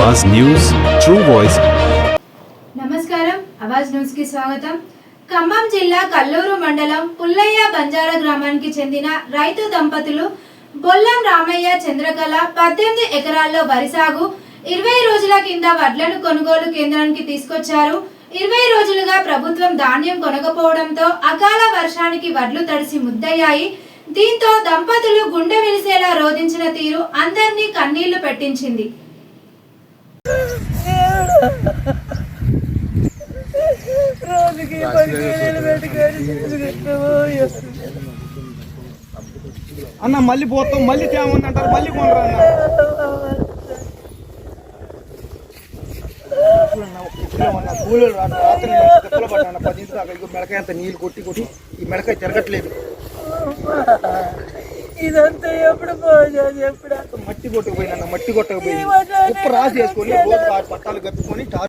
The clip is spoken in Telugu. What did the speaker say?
అవాజ్ న్యూస్ ట్రూ వాయిస్ నమస్కారం. అవాజ్ న్యూస్కి స్వాగతం. ఖమ్మం జిల్లా కల్లూరు మండలం పుల్లయ్య బంజారా గ్రామానికి చెందిన రైతు దంపతులు బొల్లం రామయ్య చంద్రకళ పద్దెనిమిది ఎకరాల్లో వరి సాగు ఇరవై రోజుల కింద వడ్లను కొనుగోలు కేంద్రానికి తీసుకొచ్చారు. ఇరవై రోజులుగా ప్రభుత్వం ధాన్యం కొనకపోవడంతో అకాల వర్షానికి వడ్లు తడిసి ముద్దయ్యాయి. దీంతో దంపతులు గుండె విరిసేలా రోధించిన తీరు అందరినీ కన్నీళ్ళు పెట్టించింది. రోజుకి పెట్టుకొని అన్న మళ్ళీ పోతాం మళ్ళీ తేమంది అంటారు మళ్ళీ కొనరా అన్న? కూలీలు రాత్రి తిప్పలు పది ఇంటి దాకా మెడకాయ అంత నీళ్ళు కొట్టి కొట్టి ఈ మెడకాయ తిరగట్లేదు. ఇదంతా ఎప్పుడు ఎప్పుడు? మట్టి కొట్టుకుపోయినా మట్టి కొట్టకపోయింది. ఉప్పు రాసి వేసుకొని పట్టాలు టార్చ్